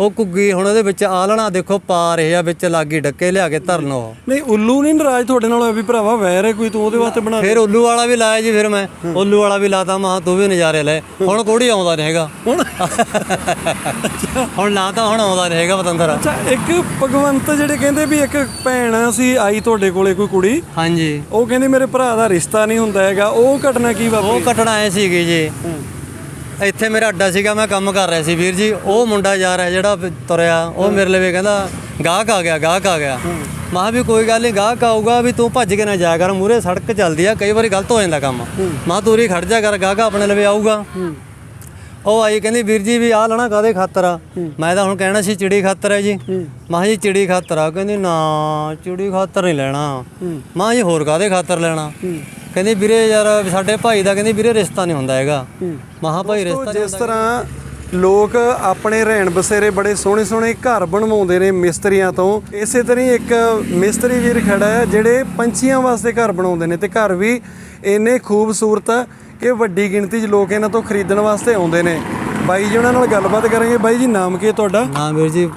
ਉਹ ਘੁੱਗੀ ਹੁਣ ਉਹਦੇ ਵਿੱਚ ਆਲਣਾ ਦੇਖੋ ਪਾ ਰਹੇ ਆ ਵਿੱਚ ਲਾਗੀ ਡੱਕੇ ਲਿਆ ਕੇ ਧਰਨ ਉਹ। ਨਹੀਂ ਉੱਲੂ ਨਹੀਂ ਨਾਰਾਜ਼ ਤੁਹਾਡੇ ਨਾਲ ਹੋਇਆ ਵੀ ਭਰਾਵਾ ਵੈਰ ਹੈ ਕੋਈ ਤੂੰ ਉਹਦੇ ਵਾਸਤੇ ਬਣਾ ਫਿਰ ਉੱਲੂ ਵਾਲਾ ਵੀ ਲਾਇਆ ਜੀ ਫਿਰ ਮੈਂ। ਉੱਲੂ ਵਾਲਾ ਵੀ ਲਾਤਾ ਮਹਾ ਤੂੰ ਵੀ ਨਜ਼ਾਰੇ ਲੈ। ਹੁਣ ਕੋੜੀ ਆਉਂਦਾ ਨਹੀਂ ਹੈਗਾ। ਹੁਣ? ਹੁਣ ਲਾਤਾ ਹੁਣ ਆਉਂਦਾ ਨਹੀਂ ਹੈਗਾ ਪਤੰਦਰ। ਅੱਛਾ ਇੱਕ ਭਗਵੰਤ ਜਿਹੜੇ ਕਹਿੰਦੇ ਵੀ ਇੱਕ ਭੈਣ ਸੀ ਆਈ ਤੁਹਾਡੇ ਕੋਲੇ ਕੋਈ ਕੁੜੀ। ਹਾਂਜੀ। ਉਹ ਕਹਿੰਦੀ ਮੇਰੇ ਭਰਾ ਦਾ ਰਿਸ਼ਤਾ ਨਹੀਂ ਹੁੰਦਾ ਹੈਗਾ ਉਹ ਘਟਨਾ ਕੀ ਉਹ ਵਾਪਰੀ ਕੱਟਣਾ ਆਏ ਸੀਗੇ ਜੀ। ਇੱਥੇ ਮੇਰਾ ਅੱਡਾ ਸੀਗਾ ਮੈਂ ਕੰਮ ਕਰ ਰਿਹਾ ਸੀ ਵੀਰ ਜੀ। ਉਹ ਮੁੰਡਾ ਜਾ ਰਿਹਾ ਜਿਹੜਾ ਤੁਰਿਆ ਉਹ ਮੇਰੇ ਲਈ ਕਹਿੰਦਾ ਗਾਹਕ ਆ ਗਿਆ ਗਾਹਕ ਆ ਗਿਆ। ਮਾਂ ਵੀ ਕੋਈ ਗੱਲ ਨਹੀਂ ਗਾਹਕ ਆਊਗਾ ਵੀ ਤੂੰ ਭੱਜ ਕੇ ਨਾ ਜਾਇਆ ਕਰ ਮੂਰੇ ਸੜਕ ਚੱਲਦੀ ਆ ਕਈ ਵਾਰੀ ਗਲਤ ਹੋ ਜਾਂਦਾ ਕੰਮ। ਮਾਂ ਤੂਰੀ ਖੜ ਜਾ ਕਰ ਗਾਹਕ ਆਪਣੇ ਲਵੇ ਆਊਗਾ। ਉਹ ਆਈ ਕਹਿੰਦੀ ਵੀਰ ਜੀ ਵੀ ਆ ਲੈਣਾ ਕਾਦੇ ਖਾਤਰ ਆ? ਮੈਂ ਤਾਂ ਹੁਣ ਕਹਿਣਾ ਸੀ ਚਿੜੀ ਖਾਤਰ ਹੈ ਜੀ। ਮਾਂ ਜੀ ਚਿੜੀ ਖਾਤਰ ਆ? ਕਹਿੰਦੀ ਨਾ ਚਿੜੀ ਖਾਤਰ ਨਹੀਂ ਲੈਣਾ। ਮਾਂ ਜੀ ਹੋਰ ਕਾਦੇ ਖਾਤਰ ਲੈਣਾ? ਕਹਿੰਦੀ ਵੀਰੇ ਯਾਰ ਸਾਡੇ ਭਾਈ ਦਾ ਕਹਿੰਦੀ ਵੀਰੇ ਰਿਸ਼ਤਾ ਨਹੀਂ ਹੁੰਦਾ ਹੈਗਾ। ਮਹਾ ਭਾਈ ਰਿਸ਼ਤਾ ਜਿਸ ਤਰ੍ਹਾਂ ਲੋਕ ਆਪਣੇ ਰਹਿਣ ਬਸੇਰੇ ਬੜੇ ਸੋਹਣੇ ਸੋਹਣੇ ਘਰ ਬਣਵਾਉਂਦੇ ਨੇ ਮਿਸਤਰੀਆਂ ਤੋਂ ਇਸੇ ਤਰ੍ਹਾਂ ਹੀ ਇੱਕ ਮਿਸਤਰੀ ਵੀਰ ਖੜਾ ਹੈ ਜਿਹੜੇ ਪੰਛੀਆਂ ਵਾਸਤੇ ਘਰ ਬਣਾਉਂਦੇ ਨੇ ਤੇ ਘਰ ਵੀ ਇੰਨੇ ਖੂਬਸੂਰਤ ਕਿ ਵੱਡੀ ਗਿਣਤੀ 'ਚ ਲੋਕ ਇਹਨਾਂ ਤੋਂ ਖਰੀਦਣ ਵਾਸਤੇ ਆਉਂਦੇ ਨੇ। ਬਾਈ ਜੀ ਉਹਨਾਂ ਨਾਲ ਗੱਲਬਾਤ ਕਰਾਂਗੇ। ਬਾਈ ਜੀ ਨਾਮ ਕੀ ਹੈ ਤੁਹਾਡਾ? ਹਾਂ ਵੀਰ ਜੀ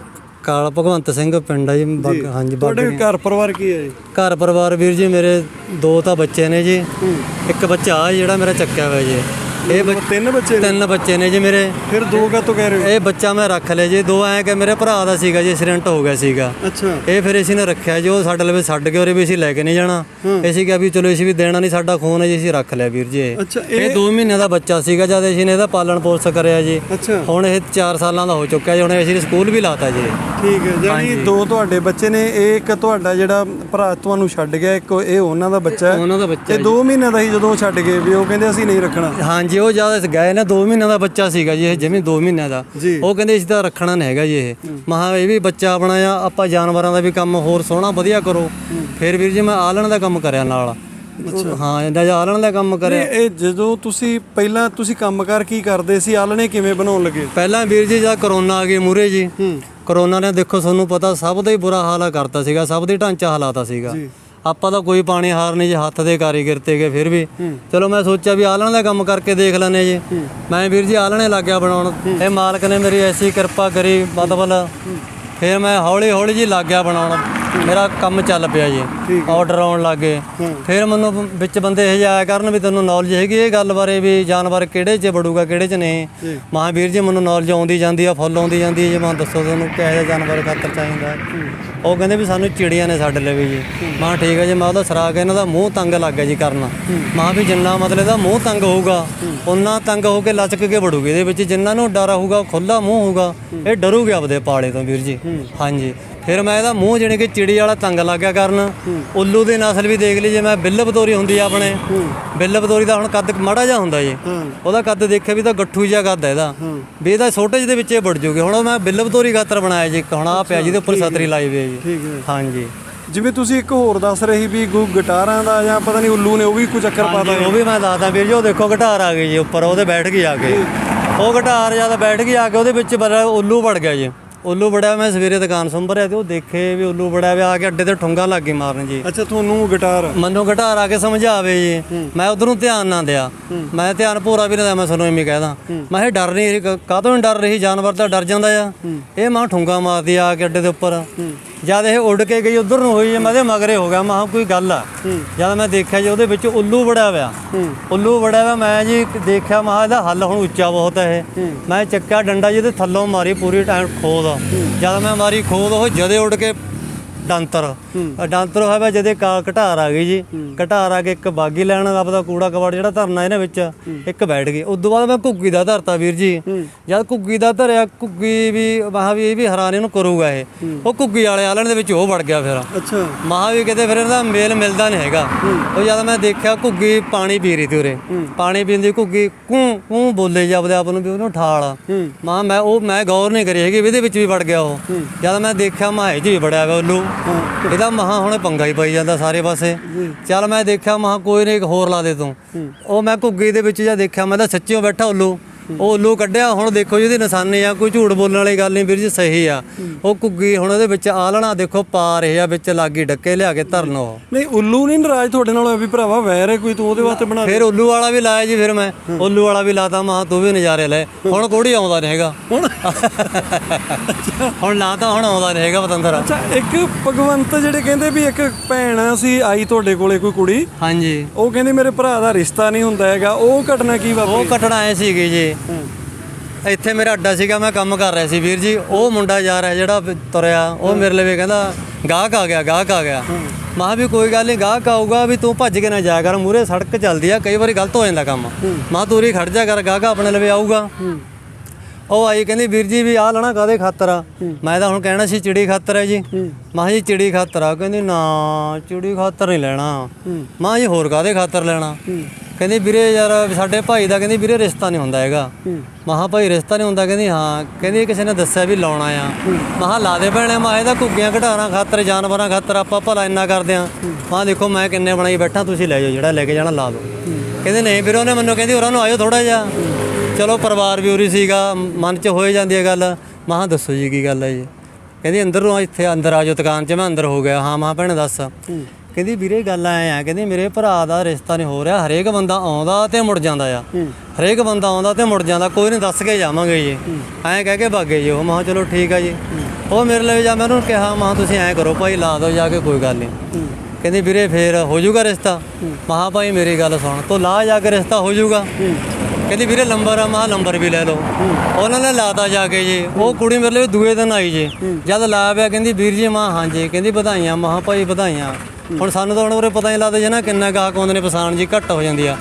ਕਾਲ ਭਗਵੰਤ ਸਿੰਘ ਪਿੰਡ ਆ ਜੀ ਬਾਗ- ਹਾਂਜੀ ਬਾਗ ਤੁਹਾਡੇ ਘਰ ਪਰਿਵਾਰ ਕੀ ਹੈ ਜੀ? ਘਰ ਪਰਿਵਾਰ ਵੀਰ ਜੀ ਮੇਰੇ ਦੋ ਤਾਂ ਬੱਚੇ ਨੇ ਜੀ। ਇੱਕ ਬੱਚਾ ਆ ਜਿਹੜਾ ਮੇਰਾ ਚੱਕਿਆ ਹੋਇਆ ਜੀ। ਇਹ ਬੱਚ- ਤਿੰਨ ਬੱਚੇ ਨੇ? ਤਿੰਨ ਬੱਚੇ ਨੇ ਜੀ ਮੇਰੇ। ਫਿਰ ਦੋ ਕਾ ਤੋਂ ਕਹਿ ਰਹੇ ਇਹ ਬੱਚਾ ਮੈਂ ਰੱਖ ਲਿਆ ਜੀ। ਦੋ ਐ ਕਿ ਮੇਰੇ ਭਰਾ ਦਾ ਸੀਗਾ ਜੀ ਐਕਸੀਡੈਂਟ ਹੋ ਗਿਆ ਸੀਗਾ। ਅੱਛਾ। ਇਹ ਫਿਰ ਅਸੀਂ ਨੇ ਰੱਖਿਆ ਜੋ ਸਾਡੇ ਲਵੇ ਛੱਡ ਕੇ ਉਰੇ ਵੀ ਅਸੀਂ ਲੈ ਕੇ ਨਹੀਂ ਜਾਣਾ। ਅਸੀਂ ਕਿਹਾ ਵੀ ਚਲੋ ਅਸੀਂ ਵੀ ਦੇਣਾ ਨਹੀਂ ਸਾਡਾ ਖੂਨ ਹੈ ਜੀ ਅਸੀਂ ਰੱਖ ਲਿਆ ਵੀਰ ਜੀ ਇਹ। ਅੱਛਾ ਇਹ 2 ਮਹੀਨਿਆਂ ਦਾ ਬੱਚਾ ਸੀਗਾ ਜਦ ਅਸੀਂ ਨੇ ਇਹਦਾ ਪਾਲਣ ਪੋષਣ ਕਰਿਆ ਜੀ। ਅੱਛਾ। ਹੁਣ ਇਹ 4 ਸਾਲਾਂ ਦਾ ਹੋ ਚੁੱਕਿਆ ਜੀ ਹੁਣ ਅਸੀਂ ਸਕੂਲ ਵੀ ਲਾਤਾ ਜੀ। ਠੀਕ ਹੈ ਜਾਨੀ ਦੋ ਤੁਹਾਡੇ ਬੱਚੇ ਨੇ ਇਹ ਇੱਕ ਤੁਹਾਡਾ ਜਿਹੜਾ ਭਰਾ ਤੁਹਾਨੂੰ ਛੱਡ ਗਿਆ ਇੱਕ ਇਹ ਉਹਨਾਂ ਦਾ ਬੱਚਾ ਹੈ। ਉਹਨਾਂ ਦਾ ਬੱਚਾ ਤੇ 2 ਮਹੀਨਿਆਂ ਦਾ ਹੀ ਜਦੋਂ ਉਹ ਛੱਡ ਗਏ ਵੀ ਉਹ ਕਹਿੰਦੇ ਅਸੀਂ ਨਹੀਂ ਰੱਖਣਾ। ਹਾਂਜੀ ਉਹ ਜਦ ਗਏ ਨੇ 2 ਮਹੀਨਿਆਂ ਦਾ ਬੱਚਾ ਸੀਗਾ ਜੀ ਇਹ ਜਿਵੇਂ 2 ਮਹੀਨਿਆਂ ਦਾ। ਜੀ। ਉਹ ਕਹਿੰਦੇ ਤਾਂ ਰੱਖਣਾ ਨਹੀਂ ਹੈਗਾ ਜੀ ਇਹ। ਮਹਾ ਇਹ ਵੀ ਬੱਚਾ ਆਪਣਾ ਆ ਆਪਾਂ ਜਾਨਵਰਾਂ ਦਾ ਵੀ ਕੰਮ ਹੋਰ ਸੋਹਣਾ ਵਧੀਆ ਕਰੋ। ਫਿਰ ਵੀਰ ਜੀ ਮੈਂ ਆਲਣ ਦਾ ਕੰਮ ਕਰਿਆ ਨਾਲ। ਹਾਂ ਇਹਦਾ ਆਲਣ ਦਾ ਕੰਮ ਕਰਿਆ। ਇਹ ਜਦੋਂ ਤੁਸੀਂ ਪਹਿਲਾਂ ਤੁਸੀਂ ਕੰਮਕਾਰ ਕੀ ਕਰਦੇ ਸੀ ਆਲਣੇ ਕਿਵੇਂ ਬਣਾਉਣ ਲੱਗੇ? ਪਹਿਲਾਂ ਵੀਰ ਜੀ ਜਦ ਕਰੋਨਾ ਆ ਗਈ ਮੂਰੇ ਜੀ। ਕਰੋਨਾ ਨੇ ਦੇਖੋ ਤੁਹਾਨੂੰ ਪਤਾ ਸਭ ਦਾ ਹੀ ਬੁਰਾ ਹਾਲ ਕਰਤਾ ਸੀਗਾ ਸਭ ਦੇ ਢਾਂਚਾ ਹਲਾਤਾ ਸੀਗਾ। ਆਪਾਂ ਤਾਂ ਕੋਈ ਪਾਣੀ ਹਾਰ ਨਹੀਂ ਜੀ ਹੱਥ ਦੇ ਕਾਰੀਗਰ ਤੇ ਗਏ ਫਿਰ ਵੀ। ਚਲੋ ਮੈਂ ਸੋਚਿਆ ਵੀ ਆਲਣ ਦਾ ਕੰਮ ਕਰਕੇ ਦੇਖ ਲੈਨੇ ਜੀ। ਮੈਂ ਵੀਰ ਜੀ ਆਲਣੇ ਲੱਗਿਆ ਬਣਾਉਣ। ਇਹ ਮਾਲਕ ਨੇ ਮੇਰੀ ਐਸੀ ਕਿਰਪਾ ਕਰੀ ਮਤਲਬ ਫਿਰ ਮੈਂ ਹੌਲੀ ਹੌਲੀ ਜੀ ਲੱਗ ਗਿਆ ਬਣਾਉਣ। ਮੇਰਾ ਕੰਮ ਚੱਲ ਪਿਆ ਜੀ। ਆਰਡਰ ਆਉਣ ਲੱਗੇ ਫਿਰ ਮੈਨੂੰ ਵਿੱਚ ਬੰਦੇ ਇਹ ਆਇਆ ਕਰਨ ਵੀ ਤੈਨੂੰ ਨੌਲੇਜ ਹੈਗੀ ਇਹ ਗੱਲ ਬਾਰੇ ਵੀ ਜਾਨਵਰ ਕਿਹੜੇ 'ਚ ਵੜੂਗਾ ਕਿਹੜੇ 'ਚ ਨਹੀਂ। ਮਹਾਂਵੀਰ ਜੀ ਮੈਨੂੰ ਨੌਲੇਜ ਆਉਂਦੀ ਜਾਂਦੀ ਆ ਫੁੱਲ ਆਉਂਦੀ ਜਾਂਦੀ ਜੀ ਮੈਂ ਦੱਸੋ ਤੁਹਾਨੂੰ ਕਿਹੋ ਜਿਹਾ ਜਾਨਵਰ ਖਾਤਰ ਚਾਹੀਦਾ। ਉਹ ਕਹਿੰਦੇ ਵੀ ਸਾਨੂੰ ਚਿੜੀਆਂ ਨੇ ਸਾਡੇ ਲਈ ਵੀ ਜੀ। ਮਾਂ ਠੀਕ ਹੈ ਜੀ ਮੈਂ ਉਹਦਾ ਸਰਾ ਕੇ ਇਹਨਾਂ ਦਾ ਮੂੰਹ ਤੰਗ ਲੱਗ ਗਿਆ ਜੀ ਕਰਨਾ। ਮਾਂ ਵੀ ਜਿੰਨਾ ਮਤਲਬ ਇਹਦਾ ਮੂੰਹ ਤੰਗ ਹੋਊਗਾ ਉਨਾ ਤੰਗ ਹੋ ਕੇ ਲਚਕ ਕੇ ਵੜੂਗੀ ਇਹਦੇ ਵਿੱਚ। ਜਿੰਨਾ ਨੂੰ ਡਰ ਹੋਊਗਾ ਖੁੱਲਾ ਮੂੰਹ ਹੋਊਗਾ ਇਹ ਡਰੂਗੇ ਆਪਦੇ ਪਾਲੇ ਤੋਂ ਵੀਰ ਜੀ। ਹਾਂਜੀ। ਫਿਰ ਮੈਂ ਇਹਦਾ ਮੂੰਹ ਜਿਹੜੇ ਕਿ ਚਿੜੀ ਵਾਲਾ ਤੰਗ ਲੱਗ ਗਿਆ ਕਰਨ। ਉੱਲੂ ਦੀ ਨਸਲ ਵੀ ਦੇਖ ਲਈ ਜੇ ਮੈਂ ਬਿੱਲ ਬਤੋਰੀ ਹੁੰਦੀ ਆ ਆਪਣੇ। ਬਿੱਲ ਬਤੋਰੀ ਦਾ ਹੁਣ ਕੱਦ ਮਾੜਾ ਜਿਹਾ ਹੁੰਦਾ ਜੀ। ਉਹਦਾ ਕੱਦ ਦੇਖਿਆ ਵੀ ਤਾਂ ਗੱਠੂ ਜਿਹਾ ਕੱਦ ਹੈ ਇਹਦਾ। ਵੀ ਇਹਦਾ ਛੋਟੇ ਜਿਹੇ ਦੇ ਵਿੱਚ ਇਹ ਵੜ ਜੂਗੇ। ਹੁਣ ਮੈਂ ਬਿੱਲ ਬਤੋਰੀ ਖਾਤਰ ਬਣਾਇਆ ਜੀ ਹੁਣ ਆ ਪਿਆ ਜਿਹਦੇ ਉੱਪਰ ਸਤਰੀ ਲਾਈ ਹੋਈ ਹੈ ਜੀ। ਹਾਂਜੀ। ਜਿਵੇਂ ਤੁਸੀਂ ਇੱਕ ਹੋਰ ਦੱਸ ਰਹੀ ਵੀ ਗੂ ਗਿਟਾਰਾਂ ਦਾ ਜਾਂ ਪਤਾ ਨਹੀਂ ਉੱਲੂ ਨੇ ਉਹ ਵੀ ਕੋਈ ਚੱਕਰ ਪਾਤਾ ਹਾਂਜੀ, ਉਹ ਵੀ ਮੈਂ ਦੱਸਦਾ ਵੀਰ ਜੀ ਉਹ ਦੇਖੋ ਘਟਾਰ ਆ ਗਈ ਜੀ ਉੱਪਰ ਉਹਦੇ ਬੈਠ ਗਈ ਆ ਕੇ। ਉਹ ਘਟਾਰ ਜਦ ਬੈਠ ਗਈ ਆ ਕੇ ਉਹਦੇ ਵਿੱਚ ਬੜਾ ਉੱਲੂ ਵੜ ਗਿਆ ਜੀ। ਉੱਲੂ ਵੜਿਆ ਮੈਂ ਸਵੇਰੇ ਦੁਕਾਨ ਸੰਭਰਿਆ ਤੇ ਉਹ ਦੇਖੇ ਵੀ ਉੱਲੂ ਵੀ ਆ ਕੇ ਅੱਡੇ ਤੇ ਠੁੰਗਾ ਲੱਗ ਗਈ ਮਾਰਨ ਜੀ। ਅੱਛਾ ਤੁਹਾਨੂੰ ਗਿਟਾਰ? ਮੈਨੂੰ ਘਟਾਰ ਆ ਕੇ ਸਮਝਾਵੇ ਜੀ। ਮੈਂ ਉਧਰੋਂ ਧਿਆਨ ਨਾ ਦਿਆ। ਮੈਂ ਧਿਆਨ ਪੂਰਾ ਵੀ ਨਾ ਦਿਆ ਮੈਂ ਤੁਹਾਨੂੰ ਐਵੇਂ ਕਹਿਦਾ ਮੈਂ ਇਹ ਡਰ ਨਹੀਂ ਕਾਹਤੋਂ ਡਰ ਰਹੀ? ਜਾਨਵਰ ਤਾਂ ਡਰ ਜਾਂਦਾ ਆ। ਇਹ ਮਾਂ ਠੁੰਗਾ ਮਾਰਦੀ ਆ ਕੇ ਅੱਡੇ ਦੇ ਉੱਪਰ। ਜਦ ਇਹ ਉੱਡ ਕੇ ਗਈ ਉਧਰ ਨੂੰ ਹੋਈ ਜੇ ਮੈਂ ਮਗਰੇ ਹੋ ਗਿਆ। ਮੈਂ ਕਿਹਾ ਕੋਈ ਗੱਲ ਆ। ਜਦ ਮੈਂ ਦੇਖਿਆ ਜੀ ਉਹਦੇ ਵਿੱਚ ਉੱਲੂ ਵੜਿਆ ਹੋਇਆ। ਉੱਲੂ ਵੜਿਆ ਹੋਇਆ ਮੈਂ ਜੀ ਦੇਖਿਆ ਮੈਂ ਇਹਦਾ ਹੱਲ ਹੁਣ ਉੱਚਾ ਬਹੁਤ ਹੈ ਇਹ। ਮੈਂ ਚੱਕਿਆ ਡੰਡਾ ਜਿਹਦੇ ਥੱਲੋਂ ਮਾਰੀ ਪੂਰੀ ਟਾਈਮ ਖੋਦ। ਜਦ ਮੈਂ ਮਾਰੀ ਖੋਦ ਉਹ ਜਦੇ ਉੱਡ ਕੇ ਡਾਂਤਰ। ਡਾਂਤਰ ਹੋਇਆ ਵਾ ਜਦੇ ਕਾ ਘਟਾਰ ਆ ਗਈ ਜੀ। ਘਟਾਰ ਆ ਕੇ ਇੱਕ ਬਾਗੀ ਲੈਣ ਆਪਦਾ ਕੂੜਾ ਕਵਾੜ ਜਿਹੜਾ ਧਰਨਾ ਇਹਨੇ ਵਿੱਚ ਇੱਕ ਬੈਠ ਗਈ। ਉਸ ਤੋਂ ਬਾਅਦ ਮੈਂ ਘੁੱਗੀ ਦਾ ਧਰਤਾ ਵੀਰ ਜੀ। ਜਦ ਘੁੱਗੀ ਦਾ ਧਰਿਆ ਘੁੱਗੀ ਵੀ ਮਹਾ ਵੀ ਇਹ ਵੀ ਹੈਰਾਨ ਇਹਨੂੰ ਕਰੂਗਾ ਇਹ। ਉਹ ਘੁੱਗੀ ਵਾਲੇ ਆਲਣ ਦੇ ਵਿੱਚ ਉਹ ਵੜ ਗਿਆ ਫਿਰ। ਅੱਛਾ। ਮਹਾ ਵੀ ਕਿਤੇ ਫਿਰ ਇਹਦਾ ਮੇਲ ਮਿਲਦਾ ਨਹੀਂ ਹੈਗਾ। ਉਹ ਜਦ ਮੈਂ ਦੇਖਿਆ ਘੁੱਗੀ ਪਾਣੀ ਪੀ ਰਹੀ ਤੀ ਉਰੇ। ਪਾਣੀ ਪੀਂਦੀ ਘੁੱਗੀ ਕੂੰ ਕੂੰ ਬੋਲੇ ਜਾਪਦੇ ਆਪ ਨੂੰ ਵੀ ਉਹਨੂੰ ਠਾਲ। ਮਾਂ ਮੈਂ ਉਹ ਮੈਂ ਗੌਰ ਨਹੀਂ ਕਰੀ ਹੈਗੀ ਇਹਦੇ ਵਿੱਚ ਵੀ ਵੜ ਗਿਆ ਉਹ। ਜਦ ਮੈਂ ਦੇਖਿਆ ਮਾਂ ਇਹ 'ਚ ਵੀ ਵੜਿਆ ਹੋਇਆ ਉੱਲੂ। ਇਹਦਾ ਮਹਾ ਹੁਣ ਪੰਗਾ ਹੀ ਪਈ ਜਾਂਦਾ ਸਾਰੇ ਪਾਸੇ। ਚੱਲ ਮੈਂ ਦੇਖਿਆ ਮਹਾ ਕੋਈ ਨਹੀਂ ਇੱਕ ਹੋਰ ਲਾ ਦੇ ਤੂੰ। ਉਹ ਮੈਂ ਘੁੱਗੀ ਦੇ ਵਿੱਚ ਜਦ ਦੇਖਿਆ ਮੈਂ ਤਾਂ ਸੱਚੀਓ ਬੈਠਾ ਉੱਲੂ। ਉਹ ਉੱਲੂ ਕੱਢਿਆ ਹੁਣ ਦੇਖੋ ਜੀ ਉਹਦੀ ਨਿਸ਼ਾਨੀ ਆ ਕੋਈ ਝੂਠ ਬੋਲਣ ਵਾਲੀ ਗੱਲ ਨਹੀਂ ਵੀਰ ਜੀ ਸਹੀ ਆ। ਉਹ ਘੁੱਗੀ ਹੁਣ ਉਹਦੇ ਵਿੱਚ ਆਲਣਾ ਦੇਖੋ ਪਾ ਰਹੇ ਆ ਵਿੱਚ ਲਾਗੀ ਡੱਕੇ ਲਿਆ ਕੇ ਧਰਨ ਉਹ। ਨਹੀਂ ਉੱਲੂ ਨਹੀਂ ਨਾਰਾਜ਼ ਤੁਹਾਡੇ ਨਾਲ ਹੋਇਆ ਵੀ ਭਰਾਵਾ ਵੈਰ ਹੈ ਕੋਈ ਤੂੰ ਉਹਦੇ ਵਾਸਤੇ ਬਣਾ ਫਿਰ ਉੱਲੂ ਵਾਲਾ ਵੀ ਲਾਇਆ ਜੀ ਫਿਰ ਮੈਂ ਉੱਲੂ ਵਾਲਾ ਵੀ ਲਾਤਾ ਮਾ ਤੂੰ ਵੀ ਨਜ਼ਾਰੇ ਲੈ। ਹੁਣ ਕੋੜੀ ਆਉਂਦਾ ਨਹੀਂ ਹੈਗਾ। ਹੁਣ? ਹੁਣ ਲਾਤਾ ਹੁਣ ਆਉਂਦਾ ਨਹੀਂ ਹੈਗਾ ਪਤੰਦਰ। ਅੱਛਾ ਇੱਕ ਭਗਵੰਤ ਜਿਹੜੇ ਕਹਿੰਦੇ ਵੀ ਇੱਕ ਭੈਣ ਸੀ ਆਈ ਤੁਹਾਡੇ ਕੋਲੇ ਕੋਈ ਕੁੜੀ। ਹਾਂਜੀ। ਉਹ ਕਹਿੰਦੀ ਮੇਰੇ ਭਰਾ ਦਾ ਰਿਸ਼ਤਾ ਨਹੀਂ ਹੁੰਦਾ ਹੈਗਾ ਉਹ ਘਟਨਾ ਕੀ ਵਾਪਰੀ? ਉਹ ਕੱਟਣ ਆਏ ਸੀਗੇ ਜੀ ਇੱਥੇ ਮੇਰਾ ਅੱਡਾ ਸੀਗਾ ਮੈਂ ਕੰਮ ਕਰ ਰਿਹਾ ਸੀ ਵੀਰ ਜੀ। ਉਹ ਮੁੰਡਾ ਜਾ ਰਿਹਾ ਜਿਹੜਾ ਤੁਰਿਆ ਉਹ ਮੇਰੇ ਲਈ ਕਹਿੰਦਾ ਗਾਹਕ ਆ ਗਿਆ ਗਾਹਕ ਆ ਗਿਆ। ਮਾ ਵੀ ਕੋਈ ਗੱਲ ਨਹੀਂ ਗਾਹਕ ਆਊਗਾ ਵੀ ਤੂੰ ਭੱਜ ਕੇ ਨਾ ਜਾਇਆ ਕਰ ਮੂਰੇ ਸੜਕ ਚੱਲਦੀ ਆ ਕਈ ਵਾਰੀ ਗਲਤ ਹੋ ਜਾਂਦਾ ਕੰਮ। ਮਾ ਤੂੰ ਉਰੀ ਖੜ ਜਾ ਕਰ ਗਾਹਕ ਆਪਣੇ ਲਵੇ ਆਊਗਾ। ਉਹ ਆਈ ਕਹਿੰਦੀ ਵੀਰ ਜੀ ਵੀ ਆਹ ਲੈਣਾ ਕਾਦੇ ਖਾਤਰ ਆ? ਮੈਂ ਤਾਂ ਹੁਣ ਕਹਿਣਾ ਸੀ ਚਿੜੀ ਖਾਤਰ ਹੈ ਜੀ। ਮਾਂ ਜੀ ਚਿੜੀ ਖਾਤਰ ਆ ਕਹਿੰਦੀ ਨਾ ਚਿੜੀ ਖਾਤਰ ਨਹੀਂ ਲੈਣਾ। ਮਾਂ ਜੀ ਹੋਰ ਕਾਦੇ ਖਾਤਰ ਲੈਣਾ? ਕਹਿੰਦੀ ਵੀਰੇ ਯਾਰ ਸਾਡੇ ਭਾਈ ਦਾ ਕਹਿੰਦੀ ਵੀਰੇ ਰਿਸ਼ਤਾ ਨਹੀਂ ਹੁੰਦਾ ਹੈਗਾ। ਮਹਾ ਭਾਈ ਰਿਸ਼ਤਾ ਨਹੀਂ ਹੁੰਦਾ ਕਹਿੰਦੀ ਹਾਂ। ਕਹਿੰਦੀ ਕਿਸੇ ਨੇ ਦੱਸਿਆ ਵੀ ਲਾਉਣਾ ਆ। ਮਹਾ ਲਾ ਦੇ ਭੈਣੇ ਮਾਂ ਇਹਦਾ ਘੁੱਗੀਆਂ ਘਟਾਰਾਂ ਖਾਤਰ ਜਾਨਵਰਾਂ ਖਾਤਰ ਆਪਾਂ ਭਲਾ ਇੰਨਾ ਕਰਦੇ ਆ ਮਾਂ ਦੇਖੋ ਮੈਂ ਕਿੰਨੇ ਬਣਾਈ ਬੈਠਾ ਤੁਸੀਂ ਲੈ ਜਾਓ ਜਿਹੜਾ ਲੈ ਕੇ ਜਾਣਾ ਲਾ ਦਿਓ। ਕਹਿੰਦੇ ਨਹੀਂ ਵੀਰੇ ਉਹਨੇ ਮੈਨੂੰ ਕਹਿੰਦੀ ਉਹਨਾਂ ਨੂੰ ਆਇਓ ਥੋੜਾ ਜਿਹਾ। ਚਲੋ ਪਰਿਵਾਰ ਵੀ ਉਰੀ ਸੀਗਾ ਮਨ 'ਚ ਹੋਏ ਜਾਂਦੀ ਹੈ ਗੱਲ। ਮਹਾ ਦੱਸੋ ਜੀ ਕੀ ਗੱਲ ਹੈ ਜੀ। ਕਹਿੰਦੀ ਅੰਦਰ ਨੂੰ ਆ, ਇੱਥੇ ਅੰਦਰ ਆ ਜਾਓ ਦੁਕਾਨ 'ਚ ਮੈਂ ਅੰਦਰ ਹੋ ਗਿਆ। ਹਾਂ ਮਾਂ ਭੈਣ ਦੱਸ। ਕਹਿੰਦੀ ਵੀਰੇ ਗੱਲ ਐ ਆ ਕਹਿੰਦੀ ਮੇਰੇ ਭਰਾ ਦਾ ਰਿਸ਼ਤਾ ਨਹੀਂ ਹੋ ਰਿਹਾ ਹਰੇਕ ਬੰਦਾ ਆਉਂਦਾ ਤੇ ਮੁੜ ਜਾਂਦਾ ਆ। ਹਰੇਕ ਬੰਦਾ ਆਉਂਦਾ ਤੇ ਮੁੜ ਜਾਂਦਾ ਕੋਈ ਨਹੀਂ ਦੱਸ ਕੇ ਜਾਵਾਂਗੇ ਜੀ। ਐਂ ਕਹਿ ਕੇ ਭਾਗੇ ਜੀ ਉਹ ਮਾਂ ਚਲੋ ਠੀਕ ਆ ਜੀ। ਉਹ ਮੇਰੇ ਲਈ ਜਾ ਮੈਂ ਉਹਨੂੰ ਕਿਹਾ ਮਾਂ ਤੁਸੀਂ ਐਂ ਕਰੋ ਭਾਈ ਲਾ ਦਿਓ ਜਾ ਕੇ ਕੋਈ ਗੱਲ ਨਹੀਂ। ਕਹਿੰਦੀ ਵੀਰੇ ਫੇਰ ਹੋ ਜਾਊਗਾ ਰਿਸ਼ਤਾ? ਮਹਾ ਭਾਈ ਮੇਰੀ ਗੱਲ ਸੁਣ ਤੂੰ ਲਾ ਜਾ ਕੇ ਰਿਸ਼ਤਾ ਹੋ ਜਾਊਗਾ। ਕਹਿੰਦੀ ਵੀਰੇ ਨੰਬਰ ਆ ਮਹਾ ਨੰਬਰ ਵੀ ਲੈ ਲਓ। ਉਹਨਾਂ ਨੇ ਲਾਤਾ ਜਾ ਕੇ ਜੀ। ਉਹ ਕੁੜੀ ਮੇਰੇ ਲਈ ਦੂਏ ਦਿਨ ਆਈ ਜੀ। ਜਦ ਲਾਇਆ ਪਿਆ ਕਹਿੰਦੀ ਵੀਰ ਜੀ ਮਾਂ ਹਾਂਜੀ। ਕਹਿੰਦੀ ਵਧਾਈਆਂ। ਮਹਾ ਭਾਈ ਵਧਾਈਆਂ। ਹੁਣ ਸਾਨੂੰ ਤਾਂ ਹੁਣ ਉਰੇ ਪਤਾ ਨਹੀਂ ਲੱਗਦਾ ਜੀ ਨਾ ਕਿੰਨਾ ਗਾਹਕ ਆਉਂਦੇ ਨੇ ਪਛਾਣ ਜੀ ਘੱਟ ਹੋ ਜਾਂਦੀ ਆ।